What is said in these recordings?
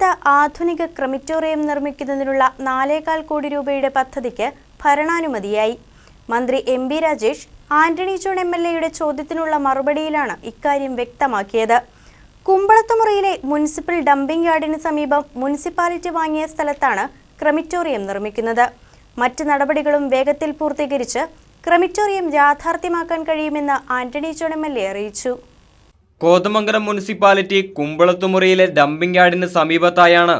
കുമ്പളത്ത് ആധുനിക ക്രമിറ്റോറിയം നിർമ്മിക്കുന്നതിനുള്ള നാലേകാൽ കോടി രൂപയുടെ പദ്ധതിക്ക് ഭരണാനുമതിയായി. മന്ത്രി M B Rajesh Antony John M L എയുടെ ചോദ്യത്തിനുള്ള മറുപടിയിലാണ് ഇക്കാര്യം വ്യക്തമാക്കിയത്. കുമ്പളത്തുമുറിയിലെ മുനിസിപ്പൽ ഡംപിംഗ് യാർഡിന് സമീപം മുനിസിപ്പാലിറ്റി വാങ്ങിയ സ്ഥലത്താണ് ക്രമിറ്റോറിയം നിർമ്മിക്കുന്നത്. മറ്റ് നടപടികളും വേഗത്തിൽ പൂർത്തീകരിച്ച് ക്രമിറ്റോറിയം യാഥാർത്ഥ്യമാക്കാൻ കഴിയുമെന്ന് Antony John M L A അറിയിച്ചു. കോതമംഗലം മുനിസിപ്പാലിറ്റി കുമ്പളത്തുമുറിയിലെ ഡംപിംഗ് യാർഡിന് സമീപത്തായാണ്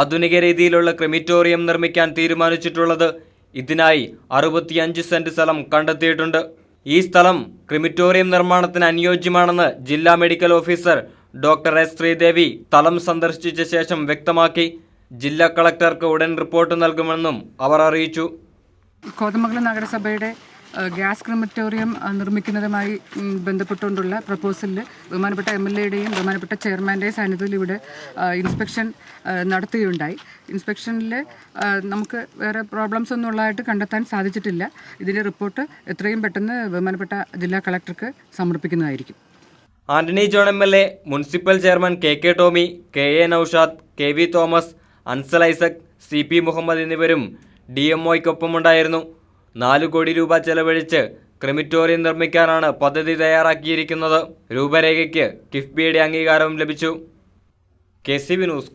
ആധുനിക രീതിയിലുള്ള ക്രിമിറ്റോറിയം നിർമ്മിക്കാൻ തീരുമാനിച്ചിട്ടുള്ളത്. ഇതിനായി അറുപത്തിയഞ്ച് സെന്റ് സ്ഥലം കണ്ടെത്തിയിട്ടുണ്ട്. ഈ സ്ഥലം ക്രിമിറ്റോറിയം നിർമ്മാണത്തിന് അനുയോജ്യമാണെന്ന് ജില്ലാ medical officer doctor S Sreedevi സ്ഥലം സന്ദർശിച്ച ശേഷം വ്യക്തമാക്കി. ജില്ലാ കളക്ടർക്ക് ഉടൻ റിപ്പോർട്ട് നൽകുമെന്നും അവർ അറിയിച്ചു. കോതമംഗലം നഗരസഭയുടെ ഗ്യാസ് ക്രിമറ്റോറിയം നിർമ്മിക്കുന്നതുമായി ബന്ധപ്പെട്ടുകൊണ്ടുള്ള പ്രപ്പോസലിൽ ബഹുമാനപ്പെട്ട എം എൽ എയുടെയും ബഹുമാനപ്പെട്ട ചെയർമാന്റെയും സാന്നിധ്യത്തിൽ ഇവിടെ ഇൻസ്പെക്ഷൻ നടത്തുകയുണ്ടായി. ഇൻസ്പെക്ഷനിൽ നമുക്ക് വേറെ പ്രോബ്ലംസ് ഒന്നും ഉള്ളതായിട്ട് കണ്ടെത്താൻ സാധിച്ചിട്ടില്ല. ഇതിന്റെ റിപ്പോർട്ട് എത്രയും പെട്ടെന്ന് ബഹുമാനപ്പെട്ട ജില്ലാ കളക്ടർക്ക് സമർപ്പിക്കുന്നതായിരിക്കും. Antony John M L A municipal chairman K K Tomy K A Noushad K V Thomas Ansal Isaac C P Muhammad എന്നിവരും ഡി എം ഒയ്ക്കൊപ്പമുണ്ടായിരുന്നു. നാല് കോടി രൂപ ചെലവഴിച്ച് ക്രിമിറ്റോറിയം നിർമ്മിക്കാനാണ് പദ്ധതി തയ്യാറാക്കിയിരിക്കുന്നത്. രൂപരേഖയ്ക്ക് കിഫ്ബിയുടെ അംഗീകാരവും ലഭിച്ചു. K C V news